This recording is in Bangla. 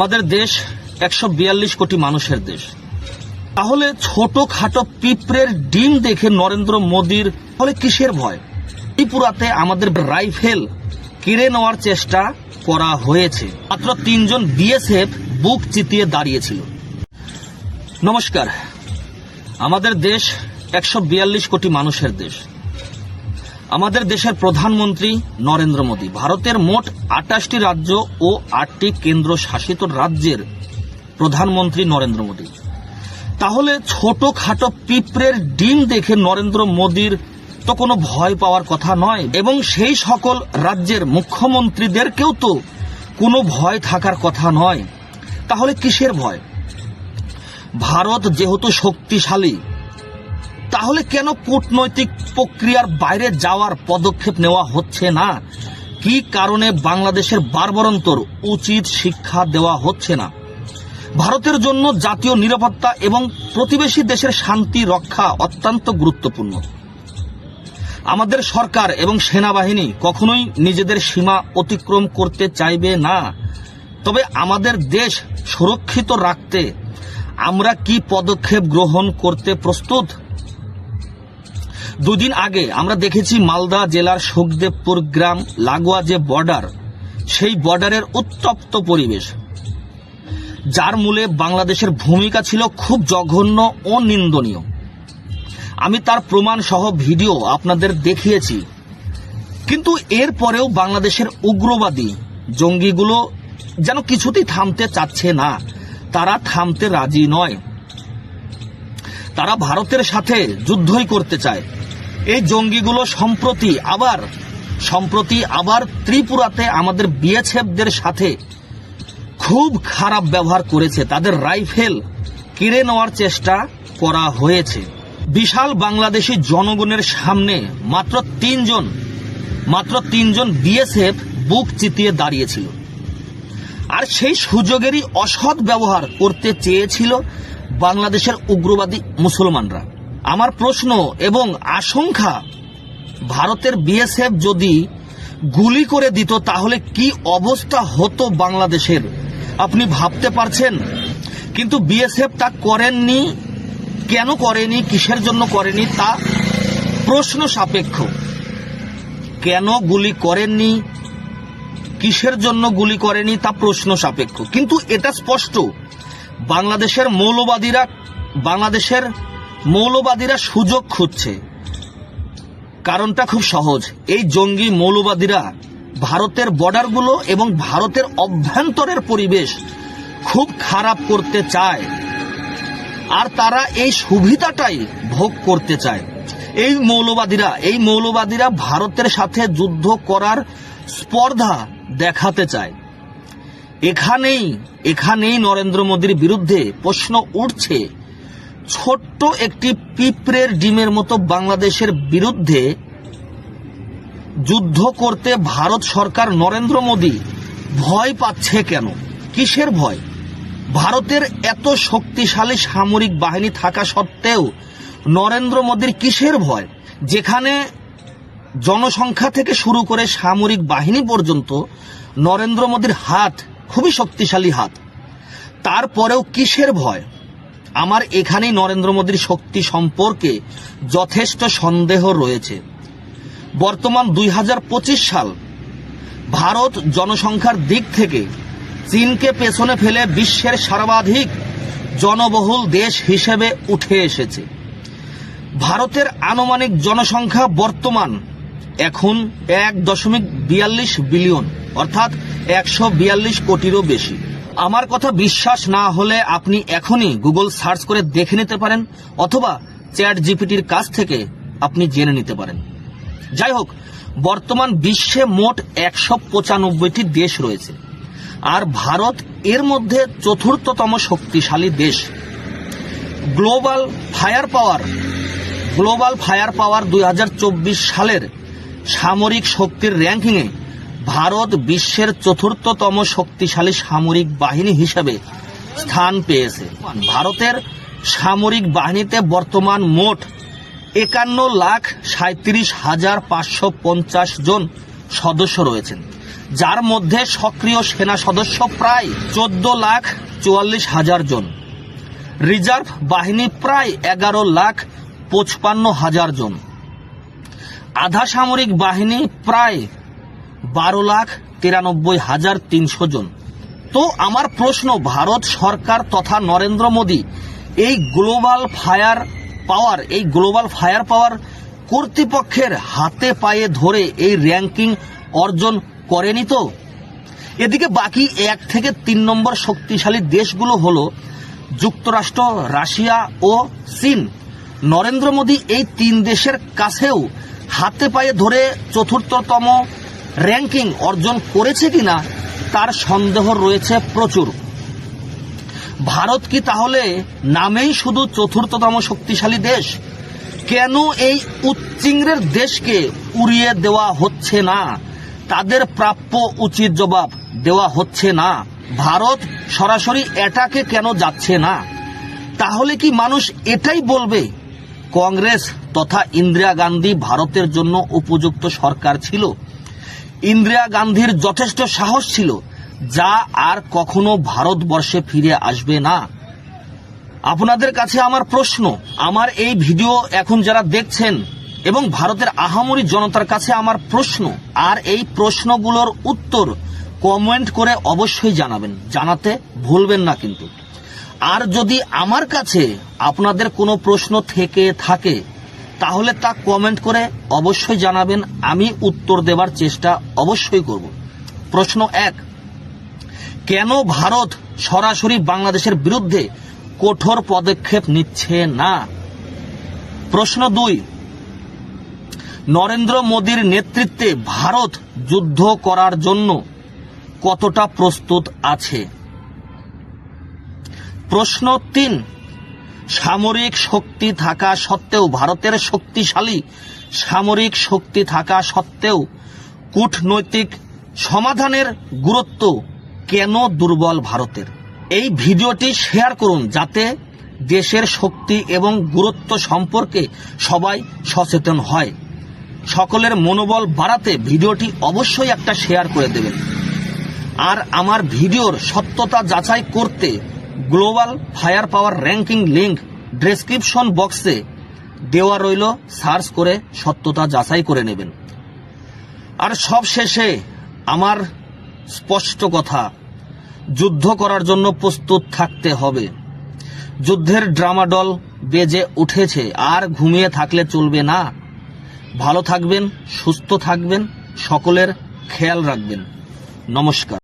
আমাদের দেশ একশো বিয়াল্লিশ কোটি মানুষের দেশ। তাহলে ছোট খাটো পিঁপড়ের ডিম দেখে নরেন্দ্র মোদীর ফলে কিসের ভয়? ত্রিপুরাতে আমাদের রাইফেল কেড়ে নেওয়ার চেষ্টা করা হয়েছে। মাত্র তিনজন বিএসএফ বুক চিতিয়ে দাঁড়িয়েছিল। নমস্কার। আমাদের দেশ একশো বিয়াল্লিশ কোটি মানুষের দেশ। আমাদের দেশের প্রধানমন্ত্রী নরেন্দ্র মোদী, ভারতের মোট আটাশটি রাজ্য ও আটটি কেন্দ্র শাসিত রাজ্যের প্রধানমন্ত্রী নরেন্দ্র মোদী। তাহলে ছোট খাটো পিঁপড়ের ডিম দেখে নরেন্দ্র মোদীর তো কোনো ভয় পাওয়ার কথা নয়, এবং সেই সকল রাজ্যের মুখ্যমন্ত্রীদেরকেও তো কোনো ভয় থাকার কথা নয়। তাহলে কিসের ভয়? ভারত যেহেতু শক্তিশালী তাহলে কেন কূটনৈতিক প্রক্রিয়ার বাইরে যাওয়ার পদক্ষেপ নেওয়া হচ্ছে না? কি কারণে বাংলাদেশের বারবরন্তর উচিত শিক্ষা দেওয়া হচ্ছে না? ভারতের জন্য জাতীয় নিরাপত্তা এবং প্রতিবেশী দেশের শান্তি রক্ষা অত্যন্ত গুরুত্বপূর্ণ। আমাদের সরকার এবং সেনাবাহিনী কখনোই নিজেদের সীমা অতিক্রম করতে চাইবে না। তবে আমাদের দেশ সুরক্ষিত রাখতে আমরা কি পদক্ষেপ গ্রহণ করতে প্রস্তুত? দুদিন আগে আমরা দেখেছি মালদা জেলার সুখদেবপুর গ্রাম লাগোয়া যে বর্ডার, সেই বর্ডারের উত্তপ্ত পরিবেশ। যার মূলে বাংলাদেশের ভূমিকা ছিল খুব জঘন্য ও নিন্দনীয়। আমি তার প্রমাণ সহ ভিডিও আপনাদের দেখিয়েছি। কিন্তু এরপরেও বাংলাদেশের উগ্রবাদী জঙ্গিগুলো যেন কিছুতেই থামতে চাচ্ছে না, তারা থামতে রাজি নয়। তারা ভারতের সাথে যুদ্ধই করতে চায়। এই জঙ্গিগুলো সম্প্রতি আবার সম্প্রতি আবার ত্রিপুরাতে আমাদের বিএসএফদের সাথে খুব খারাপ ব্যবহার করেছে। তাদের রাইফেল কেড়ে নেওয়ার চেষ্টা করা হয়েছে। বিশাল বাংলাদেশি জনগণের সামনে মাত্র তিনজন মাত্র তিনজন বিএসএফ বুক চিতিয়ে দাঁড়িয়েছিল। আর সেই সুযোগেরই অসৎ ব্যবহার করতে চেয়েছিল বাংলাদেশের উগ্রবাদী মুসলমানরা। আমার প্রশ্ন এবং আশঙ্কা, ভারতের বিএসএফ যদি গুলি করে দিত, তাহলে কি অবস্থা হতো বাংলাদেশের? আপনি ভাবতে পারছেন? কিন্তু বিএসএফ তা করেননি, কেন করেনি, কিসের জন্য করেনি, তা প্রশ্ন সাপেক্ষ। কেন গুলি করেননি, কিসের জন্য গুলি করেনি তা প্রশ্ন সাপেক্ষ। কিন্তু এটা স্পষ্ট, বাংলাদেশের মৌলবাদীরা, বাংলাদেশের মৌলবাদীরা সুযোগ খুঁজছে। কারণটা খুব সহজ। এই জঙ্গি মৌলবাদীরা ভারতের বর্ডারগুলো এবং ভারতের অভ্যন্তরের পরিবেশ খুব খারাপ করতে চায়। আর তারা এই সুবিধাটাই ভোগ করতে চায়। এই মৌলবাদীরা এই মৌলবাদীরা ভারতের সাথে যুদ্ধ করার স্পর্ধা দেখাতে চায়। এখানেই এখানেই নরেন্দ্র মোদীর বিরুদ্ধে প্রশ্ন উঠছে। ছোট্ট একটি পিঁপড়ের ডিমের মতো বাংলাদেশের বিরুদ্ধে যুদ্ধ করতে ভারত সরকার নরেন্দ্র মোদী ভয় পাচ্ছে কেন? কিসের ভয়? ভারতের এত শক্তিশালী সামরিক বাহিনী থাকা সত্ত্বেও নরেন্দ্র মোদীর কিসের ভয়? যেখানে জনসংখ্যা থেকে শুরু করে সামরিক বাহিনী পর্যন্ত নরেন্দ্র মোদীর হাত খুবই শক্তিশালী হাত। তারপরেও কিসের ভয়? আমার এখানেই নরেন্দ্র মোদীর শক্তি সম্পর্কে যথেষ্ট সন্দেহ রয়েছে। বর্তমান দুই হাজার পঁচিশ সাল ভারত জনসংখ্যার দিক থেকে চীনকে পেছনে ফেলে বিশ্বের সর্বাধিক জনবহুল দেশ হিসেবে উঠে এসেছে। ভারতের আনুমানিক জনসংখ্যা বর্তমান এখন এক দশমিক বিয়াল্লিশ বিলিয়ন, অর্থাৎ একশো বিয়াল্লিশ কোটিরও বেশি। আমার কথা বিশ্বাস না হলে আপনি এখনই গুগল সার্চ করে দেখে নিতে পারেন অথবা চ্যাট জিপিটির কাছ থেকে আপনি জেনে নিতে পারেন। যাই হোক, বর্তমান বিশ্বে মোট একশো পঁচানব্বইটি দেশ রয়েছে আর ভারত এর মধ্যে চতুর্থতম শক্তিশালী দেশ। গ্লোবাল ফায়ার পাওয়ার, গ্লোবাল ফায়ার পাওয়ার দুই হাজার চব্বিশ সালের সামরিক শক্তির র্যাঙ্কিংয়ে ভারত বিশ্বের চতুর্থতম শক্তিশালী সামরিক বাহিনী হিসেবে স্থান পেয়েছে। ভারতের সামরিক বাহিনীতে বর্তমান মোট একান্ন লাখ সাঁত্রিশ হাজার পাঁচশো পঞ্চাশ জন সদস্য রয়েছেন, যার মধ্যে সক্রিয় সেনা সদস্য প্রায় চোদ্দ লাখ চুয়াল্লিশ হাজার জন। রিজার্ভ বাহিনী প্রায় এগারো লাখ পঁচপান্ন হাজার জন। আধা সামরিক বাহিনী প্রায় বারো লাখ তিরানব্বই হাজার তিনশো জন। তো আমার প্রশ্ন, ভারত সরকার তথা নরেন্দ্র মোদী এই গ্লোবাল ফায়ার পাওয়ার, এই গ্লোবাল ফায়ার পাওয়ার কর্তৃপক্ষের হাতে পায়ে ধরে এই র্যাঙ্কিং অর্জন করেনি তো? এদিকে বাকি এক থেকে তিন নম্বর শক্তিশালী দেশগুলো হলো যুক্তরাষ্ট্র, রাশিয়া ও চীন। নরেন্দ্র মোদী এই তিন দেশের কাছেও হাতে পায়ে ধরে চতুর্থতম র্যাঙ্কিং অর্জন করেছে কিনা তার সন্দেহ রয়েছে প্রচুর। ভারত কি তাহলে নামেই শুধু চতুর্থতম শক্তিশালী দেশ? কেন এই উচ্চিংড়ের দেশকে উড়িয়ে দেওয়া হচ্ছে না? তাদের প্রাপ্য উচিত জবাব দেওয়া হচ্ছে না। ভারত সরাসরি এটাকে কেন যাচ্ছে না? তাহলে কি মানুষ এটাই বলবে? কংগ্রেস তথা ইন্দিরা গান্ধী ভারতের জন্য উপযুক্ত সরকার ছিল। ইন্দিরা গান্ধীর যথেষ্ট সাহস ছিল, যা আর কখনো ভারতবর্ষে ফিরে আসবে না। আপনাদের কাছে আমার প্রশ্ন, আমার এই ভিডিও এখন যারা দেখছেন এবং ভারতের আহামরি জনতার কাছে আমার প্রশ্ন, আর এই প্রশ্নগুলোর উত্তর কমেন্ট করে অবশ্যই জানাবেন, জানাতে ভুলবেন না কিন্তু। আর যদি আমার কাছে আপনাদের কোনো প্রশ্ন থেকে থাকে তাহলে তা কমেন্ট করে অবশ্যই জানাবেন, আমি উত্তর দেবার চেষ্টা অবশ্যই করব। প্রশ্ন এক, কেন ভারত সরাসরি বাংলাদেশের বিরুদ্ধে কঠোর পদক্ষেপ নিচ্ছে না? প্রশ্ন দুই, নরেন্দ্র মোদীর নেতৃত্বে ভারত যুদ্ধ করার জন্য কতটা প্রস্তুত আছে? প্রশ্ন তিন সামরিক শক্তি থাকা সত্ত্বেও ভারতের শক্তিশালী সামরিক শক্তি থাকা সত্ত্বেও কূটনৈতিক সমাধানের গুরুত্ব কেন দুর্বল ভারতের? এই ভিডিওটি শেয়ার করুন যাতে দেশের শক্তি এবং গুরুত্ব সম্পর্কে সবাই সচেতন হয়। সকলের মনোবল বাড়াতে ভিডিওটি অবশ্যই একটা শেয়ার করে দেবেন। আর আমার ভিডিওর সত্যতা যাচাই করতে Global Firepower ranking link description বক্সে দেওয়া রইল, সার্চ করে সত্যতা যাচাই করে নেবেন। আর সব শেষে আমার স্পষ্ট কথা, যুদ্ধ করার জন্য প্রস্তুত থাকতে হবে। যুদ্ধের ড্রামাডল বেজে উঠেছে, আর ঘুমিয়ে থাকলে চলবে না। ভালো থাকবেন, সুস্থ থাকবেন, সকলের খেয়াল রাখবেন। নমস্কার।